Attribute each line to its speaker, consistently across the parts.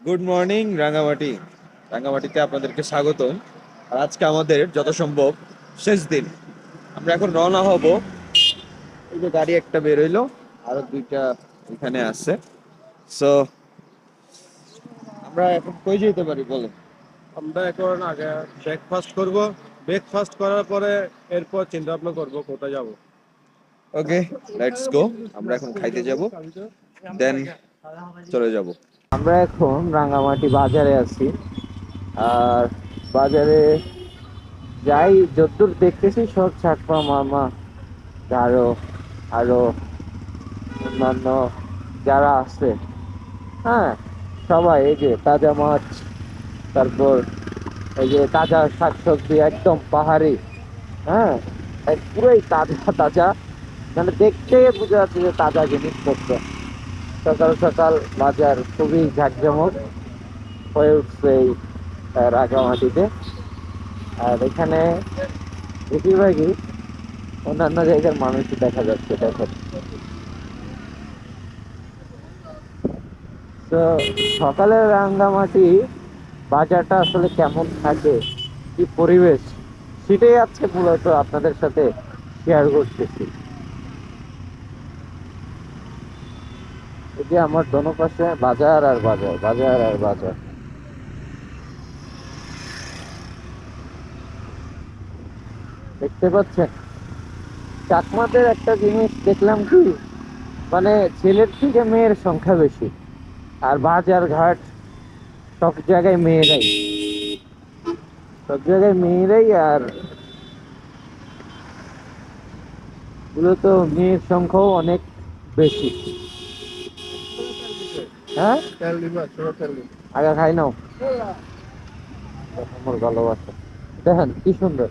Speaker 1: Good morning Rangamati রাঙ্গামাটিতে আপনাদেরকে স্বাগতম। আর আজকে আমাদের যত সম্ভব শেষ দিন। আমরা এখন রওনা হব। এই যে গাড়ি একটা বেরোইলো আরও দুইটা এখানে আছে। সো আমরা এখন কই যেতে পারি বলো?
Speaker 2: আমরা এখন আগে ব্রেকফাস্ট করব। ব্রেকফাস্ট করার পরে এরপর চিন্তা ভাবনা করব কোথায় যাব।
Speaker 1: ওকে লেটস গো আমরা এখন খাইতে যাব। দেন চলে যাব। আমরা এখন রাঙ্গামাটি বাজারে আছি। আর বাজারে যাই যতদূর দেখতেছি, সব ছাটপা মামা আরও আরও অন্যান্য যারা আছে। হ্যাঁ সবাই, এই যে তাজা মাছ, তারপর এই যে তাজা শাকসবজি, একদম পাহাড়ি। হ্যাঁ পুরোই তাজা তাজা। মানে দেখতে বোঝা যাচ্ছে যে তাজা জিনিসপত্র। সকাল সকাল বাজার খুবই ঝাঁকজমক হয়ে উঠছে এই রাঙামাটিতে। আর এখানে বেশিরভাগই অন্যান্য জায়গার মানুষই দেখা যাচ্ছে, দেখেন। তো সকালের রাঙ্গামাটি বাজারটা আসলে কেমন থাকে, কি পরিবেশ, সেটাই আজকে মূলত আপনাদের সাথে শেয়ার করতেছি। যে আমার দোনো পাশে বাজার আর বাজার বাজার আর বাজার। দেখতে পাচ্ছেন? চাকমাদের একটা জিনিস দেখলাম কি? মানে ছেলের থেকে মেয়ের সংখ্যা বেশি, আর বাজার ঘাট সব জায়গায় মেয়েরাই। সব জায়গায় মেয়েরাই আর মূলত মেয়ের সংখ্যাও অনেক বেশি। হ্যাঁ?
Speaker 2: তেল দিবা ছোট তেল দিবা।
Speaker 1: আগে খাই নাও। আমার ভালোবাসা। দেখেন কি সুন্দর।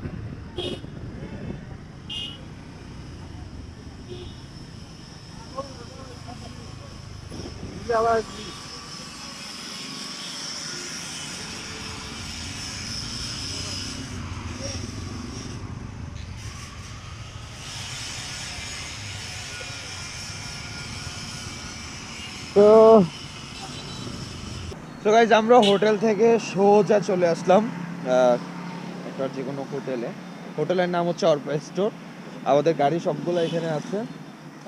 Speaker 1: তো তো গাইজ আমরা হোটেল থেকে সোজা চলে আসলাম একটা যে কোনো হোটেলে। হোটেলের নাম হচ্ছে অর্পা স্টোর। আমাদের গাড়ি সবগুলো এখানে আছে,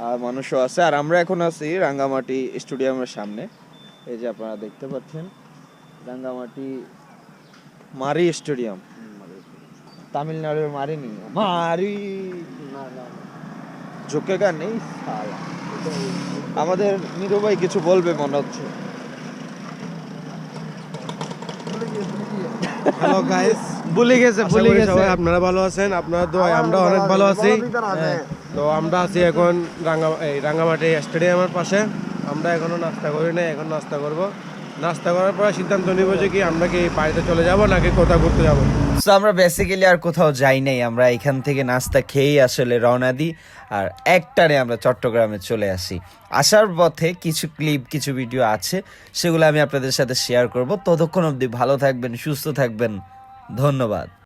Speaker 1: আর মানুষও আছে। আর আমরা এখন আছি রাঙ্গামাটি স্টেডিয়ামের সামনে। এই যে আপনারা দেখতে পাচ্ছেন, রাঙ্গামাটি মারি স্টেডিয়াম। তামিলনাড়ুর মারি নি মারি! ঝুঁকেগা নেই? সালা। আমাদের নিরু ভাই কিছু বলবে মনে হচ্ছে।
Speaker 2: হ্যালো গাইস
Speaker 1: ভুলে গেছে ভুলে গেছে।
Speaker 2: সবাই আপনারা ভালো আছেন আপনারা তো আমরা অনেক ভালো আছি। হ্যাঁ। তো আমরা আছি এখন রাঙ্গা এই রাঙ্গামাটি স্টেডিয়ামের পাশে। আমরা এখনও নাস্তা করি নাই এখন নাস্তা করব। নাস্তা করার পরে সিদ্ধান্ত নিব যে কি আমরা কি বাড়িতে চলে যাব নাকি কোথাও ঘুরতে যাব।
Speaker 3: তো আমরা বেসিক্যালি আর কোথাও যাই নাই। আমরা এখান থেকে নাস্তা খেয়েই আসলে রওনা দিই। আর একটারে আমরা চট্টগ্রামে চলে আসি। আসার পথে কিছু ক্লিপ কিছু ভিডিও আছে। সেগুলো আমি আপনাদের সাথে শেয়ার করব। ততক্ষণ অবধি ভালো থাকবেন, সুস্থ থাকবেন। ধন্যবাদ।